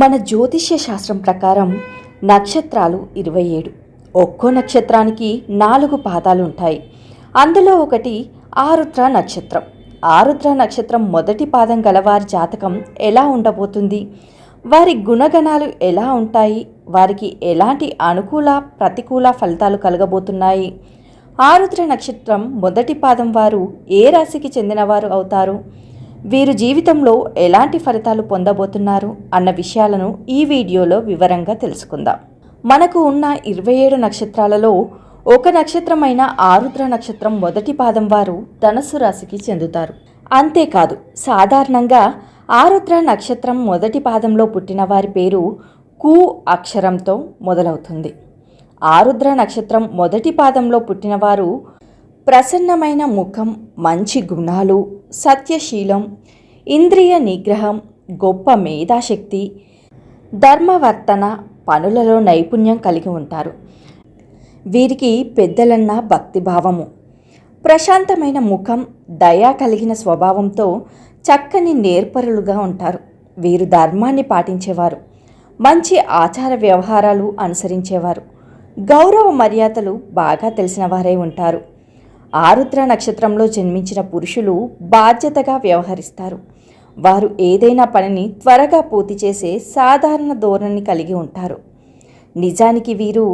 మన జ్యోతిష్య శాస్త్రం ప్రకారం నక్షత్రాలు ఇరవై ఏడు. ఒక్కో నక్షత్రానికి నాలుగు పాదాలు ఉంటాయి అందులో ఒకటి ఆరుద్ర నక్షత్రం. ఆరుద్ర నక్షత్రం మొదటి పాదం గలవారి జాతకం ఎలా ఉండబోతుంది? వారి గుణగణాలు ఎలా ఉంటాయి? వారికి ఎలాంటి అనుకూల ప్రతికూల ఫలితాలు కలగబోతున్నాయి? ఆరుద్ర నక్షత్రం మొదటి పాదం వారు ఏ రాశికి చెందినవారు అవుతారు? వీరు జీవితంలో ఎలాంటి ఫలితాలు పొందబోతున్నారు అన్న విషయాలను ఈ వీడియోలో వివరంగా తెలుసుకుందాం. మనకు ఉన్న ఇరవై ఏడు నక్షత్రాలలో ఒక నక్షత్రమైన ఆరుద్ర నక్షత్రం మొదటి పాదం వారు ధనస్సు రాశికి చెందుతారు. అంతేకాదు సాధారణంగా ఆరుద్ర నక్షత్రం మొదటి పాదంలో పుట్టిన వారి పేరు కు అక్షరంతో మొదలవుతుంది. ఆరుద్ర నక్షత్రం మొదటి పాదంలో పుట్టినవారు ప్రసన్నమైన ముఖం మంచి గుణాలు సత్యశీలం ఇంద్రియ నిగ్రహం గొప్ప మేధాశక్తి ధర్మవర్తన పనులలో నైపుణ్యం కలిగి ఉంటారు. వీరికి పెద్దలన్న భక్తిభావము. ప్రశాంతమైన ముఖం దయా కలిగిన స్వభావంతో చక్కని నేర్పరులుగా ఉంటారు. వీరు ధర్మాన్ని పాటించేవారు. మంచి ఆచార వ్యవహారాలు అనుసరించేవారు. గౌరవ మర్యాదలు బాగా తెలిసిన వారే ఉంటారు. ఆరుద్ర నక్షత్రంలో జన్మించిన పురుషులు బాధ్యతగా వ్యవహరిస్తారు. వారు ఏదైనా పనిని త్వరగా పూర్తి చేసే సాధారణ ధోరణి కలిగి ఉంటారు. నిజానికి వీరు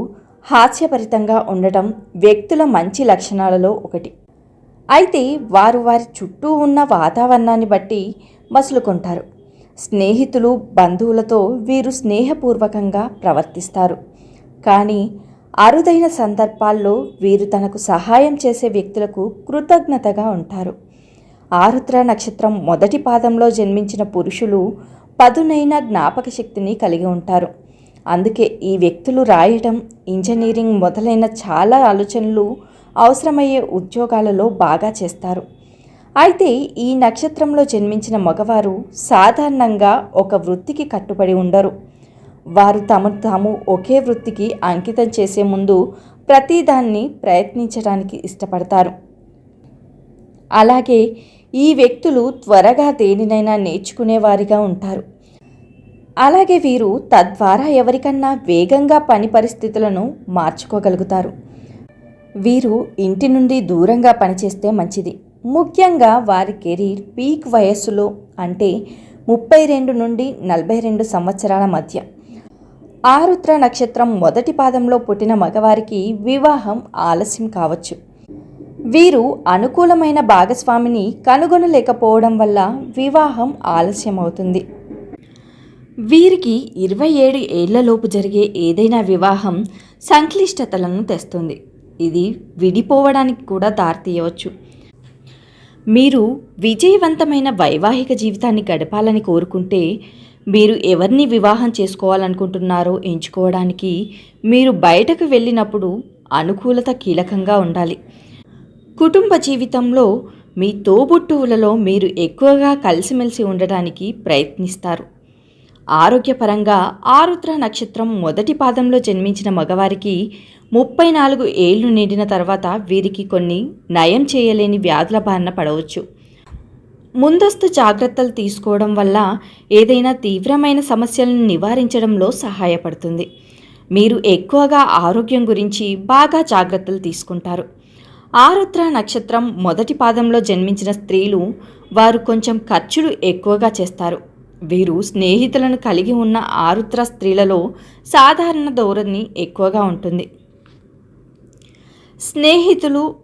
హాస్యభరితంగా ఉండటం వ్యక్తుల మంచి లక్షణాలలో ఒకటి. అయితే వారు వారి చుట్టూ ఉన్న వాతావరణాన్ని బట్టి మసులుకుంటారు. స్నేహితులు బంధువులతో వీరు స్నేహపూర్వకంగా ప్రవర్తిస్తారు. కానీ అరుదైన సందర్భాల్లో వీరు తనకు సహాయం చేసే వ్యక్తులకు కృతజ్ఞతగా ఉంటారు. ఆరుద్ర నక్షత్రం మొదటి పాదంలో జన్మించిన పురుషులు పదునైన జ్ఞాపక శక్తిని కలిగి ఉంటారు. అందుకే ఈ వ్యక్తులు రాయడం ఇంజనీరింగ్ మొదలైన చాలా ఆలోచనలు అవసరమయ్యే ఉద్యోగాలలో బాగా చేస్తారు. అయితే ఈ నక్షత్రంలో జన్మించిన మగవారు సాధారణంగా ఒక వృత్తికి కట్టుబడి ఉండరు. వారు తమను తాము ఒకే వృత్తికి అంకితం చేసే ముందు ప్రతిదాన్ని ప్రయత్నించడానికి ఇష్టపడతారు. అలాగే ఈ వ్యక్తులు త్వరగా దేనినైనా నేర్చుకునేవారిగా ఉంటారు. అలాగే వీరు తద్వారా ఎవరికన్నా వేగంగా పని పరిస్థితులను మార్చుకోగలుగుతారు. వీరు ఇంటి నుండి దూరంగా పనిచేస్తే మంచిది. ముఖ్యంగా వారి కెరీర్ పీక్ వయస్సులో అంటే ముప్పై రెండు నుండి నలభై రెండు సంవత్సరాల మధ్య. ఆరుద్ర నక్షత్రం మొదటి పాదంలో పుట్టిన మగవారికి వివాహం ఆలస్యం కావచ్చు. వీరు అనుకూలమైన భాగస్వామిని కనుగొనలేకపోవడం వల్ల వివాహం ఆలస్యం అవుతుంది వీరికి ఇరవై ఏడు ఏళ్ళలోపు జరిగే ఏదైనా వివాహం సంక్లిష్టతలను తెస్తుంది. ఇది విడిపోవడానికి కూడా దారితీయవచ్చు. మీరు విజయవంతమైన వైవాహిక జీవితాన్ని గడపాలని కోరుకుంటే మీరు ఎవరిని వివాహం చేసుకోవాలనుకుంటున్నారో ఎంచుకోవడానికి మీరు బయటకు వెళ్ళినప్పుడు అనుకూలత కీలకంగా ఉండాలి. కుటుంబ జీవితంలో మీ తోబుట్టువులలో మీరు ఎక్కువగా కలిసిమెలిసి ఉండటానికి ప్రయత్నిస్తారు. ఆరోగ్యపరంగా ఆరుద్ర నక్షత్రం మొదటి పాదంలో జన్మించిన మగవారికి ముప్పై నాలుగు ఏళ్ళు నిండిన తర్వాత వీరికి కొన్ని నయం చేయలేని వ్యాధుల బారిన పడవచ్చు. ముందస్తు జాగ్రత్తలు తీసుకోవడం వల్ల ఏదైనా తీవ్రమైన సమస్యలను నివారించడంలో సహాయపడుతుంది. మీరు ఎక్కువగా ఆరోగ్యం గురించి బాగా జాగ్రత్తలు తీసుకుంటారు. ఆరుద్ర నక్షత్రం మొదటి పాదంలో జన్మించిన స్త్రీలు వారు కొంచెం ఖర్చులు ఎక్కువగా చేస్తారు. వీరు స్నేహితులను కలిగి ఉన్న ఆరుద్ర స్త్రీలలో సాధారణ ధోరణి ఎక్కువగా ఉంటుంది. స్నేహితులు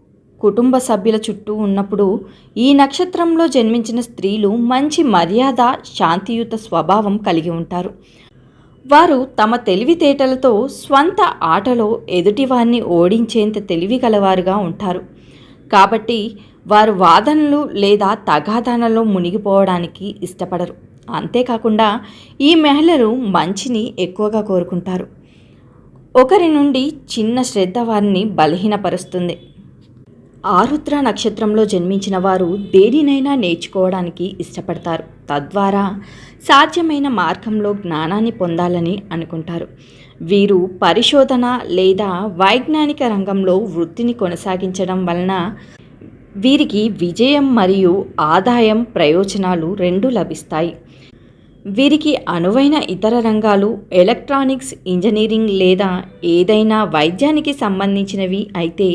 కుటుంబ సభ్యుల చుట్టూ ఉన్నప్పుడు ఈ నక్షత్రంలో జన్మించిన స్త్రీలు మంచి మర్యాద శాంతియుత స్వభావం కలిగి ఉంటారు. వారు తమ తెలివితేటలతో స్వంత ఆటలో ఎదుటివారిని ఓడించేంత తెలివి గలవారుగా ఉంటారు. కాబట్టి వారు వాదనలు లేదా తగాదాలలో మునిగిపోవడానికి ఇష్టపడరు. అంతేకాకుండా ఈ మహిళలు మంచిని ఎక్కువగా కోరుకుంటారు. ఒకరి నుండి చిన్న శ్రద్ధ వారిని బలహీనపరుస్తుంది. ఆరుద్ర నక్షత్రంలో జన్మించిన వారు దేనినైనా నేర్చుకోవడానికి ఇష్టపడతారు. తద్వారా సాధ్యమైన మార్గంలో జ్ఞానాన్ని పొందాలని అనుకుంటారు. వీరు పరిశోధన లేదా వైజ్ఞానిక రంగంలో వృత్తిని కొనసాగించడం వలన వీరికి విజయం మరియు ఆదాయం ప్రయోజనాలు రెండు లభిస్తాయి. వీరికి అనువైన ఇతర రంగాలు ఎలక్ట్రానిక్స్ ఇంజనీరింగ్ లేదా ఏదైనా వైద్యానికి సంబంధించినవి అయితే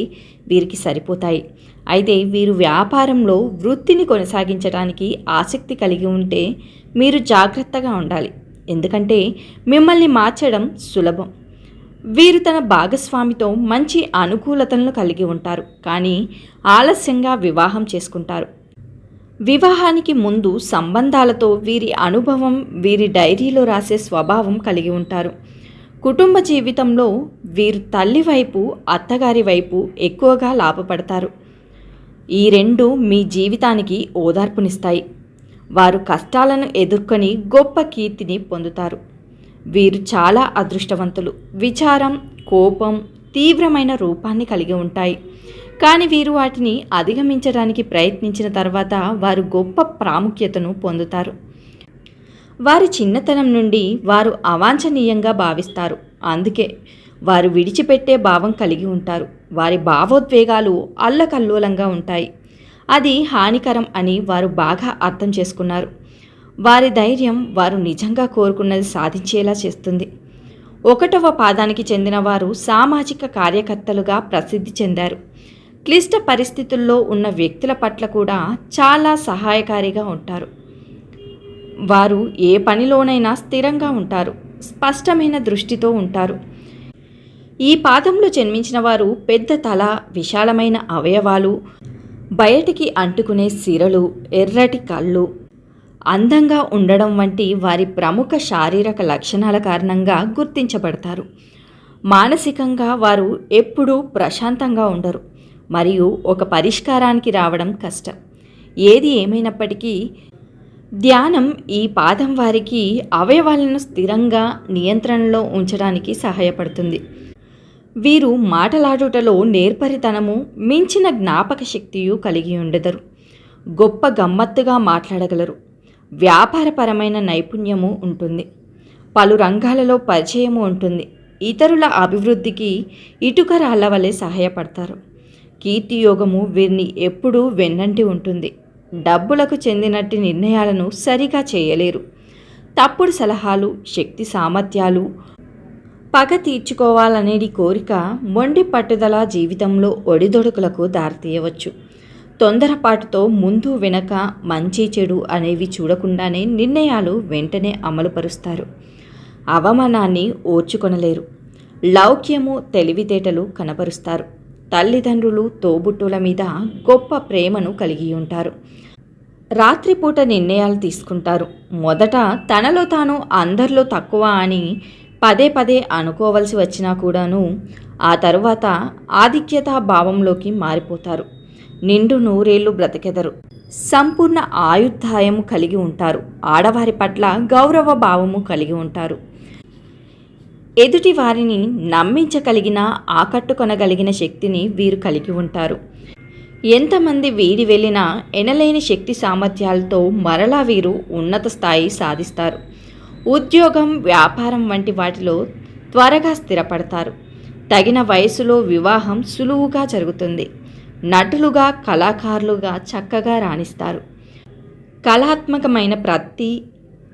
వీరికి సరిపోతాయి. అయితే వీరు వ్యాపారంలో వృత్తిని కొనసాగించడానికి ఆసక్తి కలిగి ఉంటే మీరు జాగ్రత్తగా ఉండాలి. ఎందుకంటే మిమ్మల్ని మార్చడం సులభం. వీరు తన భాగస్వామితో మంచి అనుకూలతలను కలిగి ఉంటారు. కానీ ఆలస్యంగా వివాహం చేసుకుంటారు. వివాహానికి ముందు సంబంధాలతో వీరి అనుభవం వీరి డైరీలో రాసే స్వభావం కలిగి ఉంటారు. కుటుంబ జీవితంలో వీరు తల్లి వైపు అత్తగారి వైపు ఎక్కువగా లాభపడతారు. ఈ రెండు మీ జీవితానికి ఓదార్పునిస్తాయి. వారు కష్టాలను ఎదుర్కొని గొప్ప కీర్తిని పొందుతారు. వీరు చాలా అదృష్టవంతులు. విచారం కోపం తీవ్రమైన రూపాన్ని కలిగి ఉంటాయి. కానీ వీరు వాటిని అధిగమించడానికి ప్రయత్నించిన తర్వాత వారు గొప్ప ప్రాముఖ్యతను పొందుతారు. వారి చిన్నతనం నుండి వారు అవాంఛనీయంగా భావిస్తారు. అందుకే వారు విడిచిపెట్టే భావం కలిగి ఉంటారు. వారి భావోద్వేగాలు అల్లకల్లోలంగా ఉంటాయి. అది హానికరం అని వారు బాగా అర్థం చేసుకున్నారు. వారి ధైర్యం వారు నిజంగా కోరుకున్నది సాధించేలా చేస్తుంది. ఒకటవ పాదానికి చెందిన వారు సామాజిక కార్యకర్తలుగా ప్రసిద్ధి చెందారు. క్లిష్ట పరిస్థితుల్లో ఉన్న వ్యక్తుల పట్ల కూడా చాలా సహాయకారిగా ఉంటారు. వారు ఏ పనిలోనైనా స్థిరంగా ఉంటారు స్పష్టమైన దృష్టితో ఉంటారు. ఈ పాదంలో జన్మించిన వారు పెద్ద తల విశాలమైన అవయవాలు బయటికి అంటుకునే సిరలు ఎర్రటి కళ్ళు అందంగా ఉండడం వంటి వారి ప్రముఖ శారీరక లక్షణాల కారణంగా గుర్తించబడతారు. మానసికంగా వారు ఎప్పుడూ ప్రశాంతంగా ఉండరు. మరియు ఒక పరిష్కారానికి రావడం కష్టం. ఏది ఏమైనప్పటికీ ధ్యానం ఈ పాదం వారికి అవయవాలను స్థిరంగా నియంత్రణలో ఉంచడానికి సహాయపడుతుంది. వీరు మాటలాడుటలో నేర్పరితనము మించిన జ్ఞాపక శక్తియు కలిగి ఉండెదరు. గొప్ప గమ్మత్తుగా మాట్లాడగలరు. వ్యాపారపరమైన నైపుణ్యము ఉంటుంది. పలు రంగాలలో పరిచయము ఉంటుంది. ఇతరుల అభివృద్ధికి ఇటుక వలె సహాయపడతారు. కీర్తియోగము వీరిని ఎప్పుడూ వెన్నంటి ఉంటుంది. డబ్బులకు చెందినట్టి నిర్ణయాలను సరిగా చేయలేరు. తప్పుడు సలహాలు శక్తి సామర్థ్యాలు పగ తీర్చుకోవాలనేది కోరిక మొండి పట్టుదల జీవితంలో ఒడిదొడుకులకు దారితీయవచ్చు. తొందరపాటుతో ముందు వెనక మంచి చెడు అనేవి చూడకుండానే నిర్ణయాలు వెంటనే అమలుపరుస్తారు. అవమానాన్ని ఓర్చుకొనలేరు. లౌక్యము తెలివితేటలు కనపరుస్తారు. తల్లిదండ్రులు తోబుట్టుల మీద గొప్ప ప్రేమను కలిగి ఉంటారు. రాత్రిపూట నిర్ణయాలు తీసుకుంటారు. మొదట తనలో తాను అందరిలో తక్కువ అని పదే పదే అనుకోవలసి వచ్చినా కూడాను ఆ తరువాత ఆధిక్యతా భావంలోకి మారిపోతారు. నిండు నూరేళ్ళు బ్రతికెదరు. సంపూర్ణ ఆయుర్దాయము కలిగి ఉంటారు. ఆడవారి పట్ల గౌరవ భావము కలిగి ఉంటారు. ఎదుటి వారిని నమ్మించగలిగిన ఆకట్టుకొనగలిగిన శక్తిని వీరు కలిగి ఉంటారు. ఎంతమంది వీడి వెళ్ళినా ఎనలేని శక్తి సామర్థ్యాలతో మరలా వీరు ఉన్నత స్థాయి సాధిస్తారు. ఉద్యోగం వ్యాపారం వంటి వాటిలో త్వరగా స్థిరపడతారు. తగిన వయసులో వివాహం సులువుగా జరుగుతుంది. నటులుగా కళాకారులుగా చక్కగా రాణిస్తారు. కళాత్మకమైన ప్రతి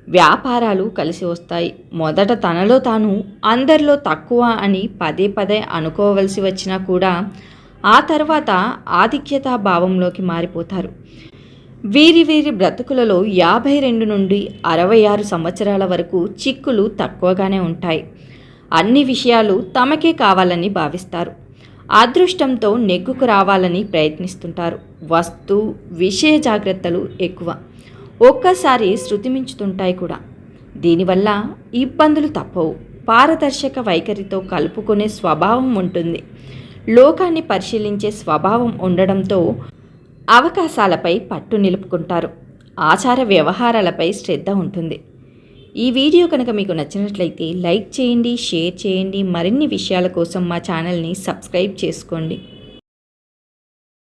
వ్యాపారాలు కలిసి వస్తాయి. మొదట తనలో తాను అందరిలో తక్కువ అని పదే పదే అనుకోవలసి వచ్చినా కూడా ఆ తర్వాత ఆధిక్యతా భావంలోకి మారిపోతారు. వీరి వీరి బ్రతుకులలో యాభై రెండు నుండి అరవై ఆరు సంవత్సరాల వరకు చిక్కులు తక్కువగానే ఉంటాయి. అన్ని విషయాలు తమకే కావాలని భావిస్తారు. అదృష్టంతో నెగ్గుకు రావాలని ప్రయత్నిస్తుంటారు. వస్తు విషయ జాగ్రత్తలు ఎక్కువ. ఒక్కసారి శృతిమించుతుంటాయి కూడా. దీనివల్ల ఇబ్బందులు తప్పవు. పారదర్శక వైఖరితో కలుపుకునే స్వభావం ఉంటుంది. లోకాన్ని పరిశీలించే స్వభావం ఉండడంతో అవకాశాలపై పట్టు నిలుపుకుంటారు. ఆచార వ్యవహారాలపై శ్రద్ధ ఉంటుంది. ఈ వీడియో కనుక మీకు నచ్చినట్లయితే లైక్ చేయండి షేర్ చేయండి. మరిన్ని విషయాల కోసం మా ఛానల్ని సబ్స్క్రైబ్ చేసుకోండి.